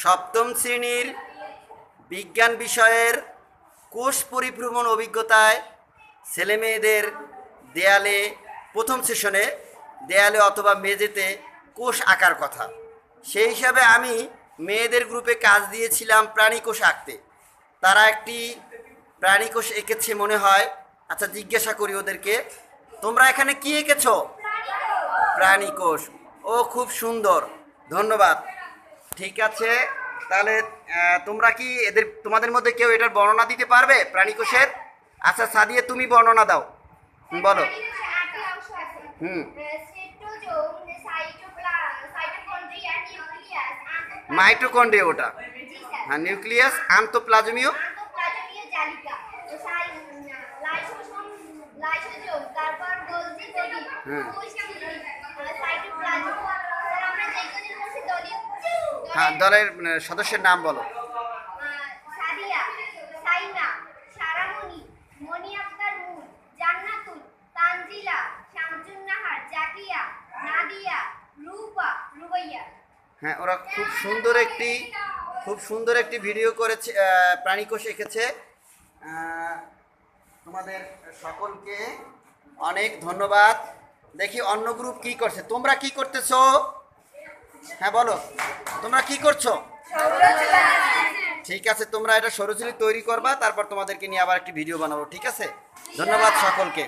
সপ্তম শ্রেণির বিজ্ঞান বিষয়ের কোষ পরিভ্রমণ অভিজ্ঞতায় ছেলেমেয়েদের দেয়ালে, প্রথম সেশনে দেয়ালে অথবা মেঝেতে কোষ আঁকার কথা। সেই হিসাবে আমি মেয়েদের গ্রুপে কাজ দিয়েছিলাম প্রাণী কোষ আঁকতে। তারা একটি প্রাণী কোষ এঁকেছে মনে হয়। আচ্ছা জিজ্ঞাসা করি ওদেরকে, তোমরা এখানে কি এঁকেছো? প্রাণী কোষ। ও, খুব সুন্দর। ধন্যবাদ। ঠিক আছে। তাহলে তোমরা কি এদের, তোমাদের মধ্যে কেউ এটার বর্ণনা দিতে পারবে, প্রাণী কোষের? আচ্ছা সাদিয়ে, তুমি বর্ণনা দাও। বলো। হুম। মাইটোকন্ড্রিয়া ওটা। হ্যাঁ নিউক্লিয়াস, আন্তঃপ্লাজমীয়। হুম। হ্যাঁ দলের মানে, সদস্যের নাম বলো। হ্যাঁ ওরা খুব সুন্দর একটি খুব সুন্দর একটি ভিডিও করেছে আহ, প্রাণী কোষ এঁকেছে। তোমাদের সকলকে অনেক ধন্যবাদ। দেখি অন্য গ্রুপ কি করছে। তোমরা কি করতেছো? হ্যাঁ বলো। তোমরা কি করছ? ঠিক আছে, তোমরা এটা সরোজিনী তৈরি করবা, তারপর তোমাদেরকে নিয়ে আবার একটি ভিডিও বানাবো, ঠিক আছে? ধন্যবাদ সকলকে।